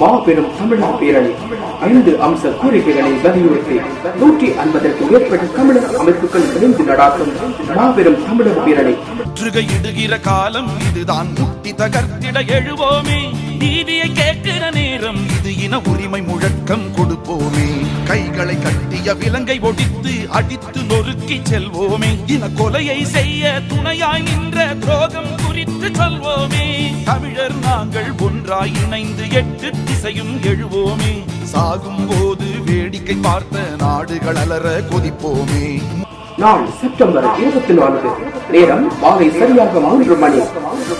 மாபெரும் தமிழர் பேரணி ஐந்து அம்ச கோரிக்கைகளை வலியுறுத்தி நூற்றி ஐம்பதற்கு மேற்பட்ட தமிழர் அமைப்புகள் இணைந்து நடாத்தும் மாபெரும் தமிழர் பேரணி முற்றுகையிடுகிற காலம் இதுதான். முட்டி தகர்த்திட எழுவோமே. நீதியை கேட்கிற நேரம் இது இன உரிமை முழக்கம் கொடுப்போமே. கைகளை கட்டிய விலங்கை ஒடித்து அடித்து நொறுக்கி செல்வோமே. இன கொலையை செய்ய துணையாய் நின்ற துரோகம் குறித்து சொல்வோமே. ஒன்றாய் இணைந்து எட்டு திசையும் எழுவோமே. சாகும் போது வேடிக்கை பார்த்த நாடுகள் அலற கொதிப்போமே. நாள் செப்டம்பர் இருபத்தி நான்கு. நேரம் மாலை சரியாக மூன்று மணி.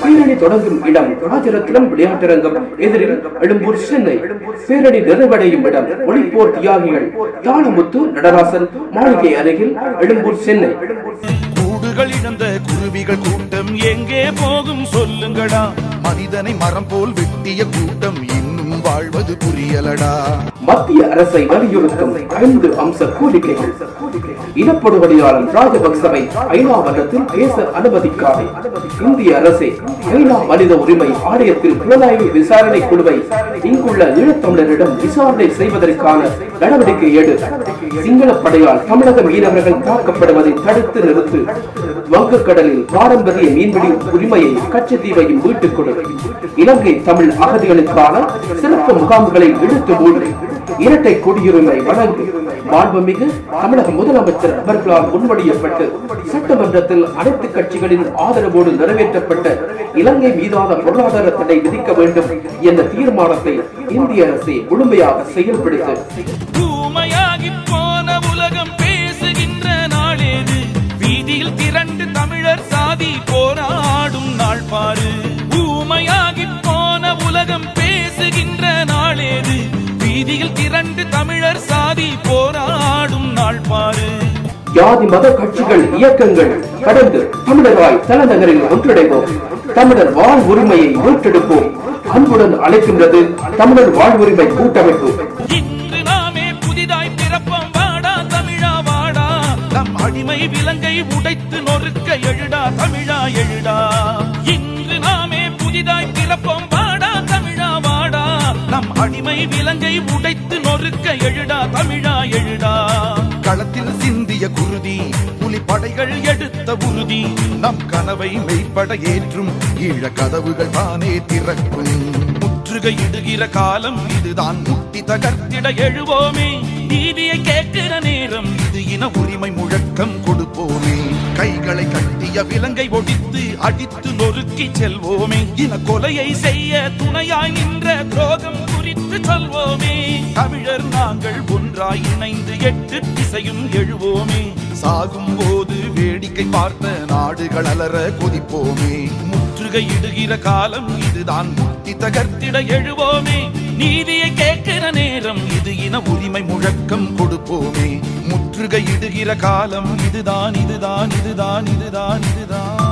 பேரணி தொடங்கும் இடம் ராஜரத்னம் விளையாட்டரங்கம். எதிரில் எழும்பூர் சென்னை. பேரணி நிறைவடையும் இடம் ஒளிப்போர் தியாகிகள். தாளமுத்து நடராசன் மாளிகை அருகில் எழும்பூர் சென்னை. கூடுகள் இழந்த குருவிகள் கூட்டம் எங்கே போகும் சொல்லுங்கடா. மனிதனை மரம் போல் வெட்டிய கூட்டம் இன்னும் வாழ்வது புரியலடா. மத்திய அரசை வலியுறுத்தும் ஐந்து அம்ச கோரிக்கைகள். இனப்படுகொலையாளர் ராஜபக்சவை ஐநா வட்டத்தில் பேச அனுமதிக்காது. இந்திய அரசே ஐநா மனித உரிமை ஆணையத்தில் புலனாய்வு விசாரணை குழுவை இங்குள்ள ஈழத்தமிழரிடம் விசாரணை செய்வதற்கான நடவடிக்கை எடு. சிங்கள படையால் தமிழக மீனவர்கள் தாக்கப்படுவதை தடுத்து நிறுத்து. வங்கக்கடலில் பாரம்பரிய மீன்பிடி உரிமையை கச்சத்தீவையும் மீட்டுக் கொடு. இலங்கை தமிழ் அகதிகளுக்கான சிறப்பு முகாம்களை இழுத்து மூடி இரட்டை குடியுரிமை வழங்கு. மாண்புமிகு தமிழக முதலமைச்சர் அவர்களால் முன்மொழியப்பட்டு சட்டமன்றத்தில் அனைத்து கட்சிகளின் ஆதரவோடு நிறைவேற்றப்பட்ட இலங்கை மீதான பொருளாதார தடை விதிக்க வேண்டும் என்ற தீர்மானத்தை இந்திய அரசை முழுமையாக செயல்படுத்த. ஊமையாகி போன உலகம் பேசுகின்ற நாளேது. வீதியில் திரண்டு தமிழர் சாதி போராடும் நாள் பாரு ஊமையாகி போன உலகம் வீதியில் திரண்டு தமிழர் சாதி போராடும் நாள் பாரு. ஜாதி மத கட்சிகள் இயக்கங்கள் கடந்து தமிழராய் தலைநகரில் ஒன்றிணைவோம். தமிழர் வாழ் உரிமையை மீட்டெடுப்போம். அன்புடன் அழைக்கின்றது தமிழர் வாழ்வுரிமை கூட்டமைப்பு. இன்று நாமே புதிதாய் பிறப்போம். வாடா தமிழா வாடா. நம் அடிமை விலங்கை உடைத்து நொறுக்க எழுடா தமிழா எழுடா. இன்று நாமே புதிதாய் பிறப்போம். அடிமை விலங்கை உடைத்து நொறுக்க எழுடா தமிழா எழுடா. களத்தில் சிந்திய குருதி புலி படைகள் எடுத்த உறுதி. நம் கனவை மெய்ப்பட ஏற்றும் ஈழ கதவுகள் தானே திறக்கும் முற்றுகையிடுகிற காலம் இதுதான். முட்டி தகர்த்திட எழுவோமே. நீதியை கேட்கிற நேரம் இது. இன உரிமை முழக்கம் கொடுப்போமே. கைகளை கட்டிய விலங்கை ஒடித்து அடித்து நொறுக்கி செல்வோமே. இன கொலையை செய்ய துணையாய் நின்ற துரோகம் என்று சொல்வோமே. தமிழர் நாங்கள் ஒன்றாய் இணைந்து எட்டு திசையும் எழுவோமே. சாகும் போது வேடிக்கை பார்த்த நாடுகள் அலற கொதிப்போமே. முற்றுகையிடுகிற காலம் இதுதான். முத்தி தகர்த்திட எழுவோமே. நீதியை கேட்கிற நேரம் இது இன உரிமை முழக்கம் கொடுப்போமே. முற்றுகையிடுகிற காலம் இதுதான் இதுதான் இதுதான் இதுதான் இதுதான்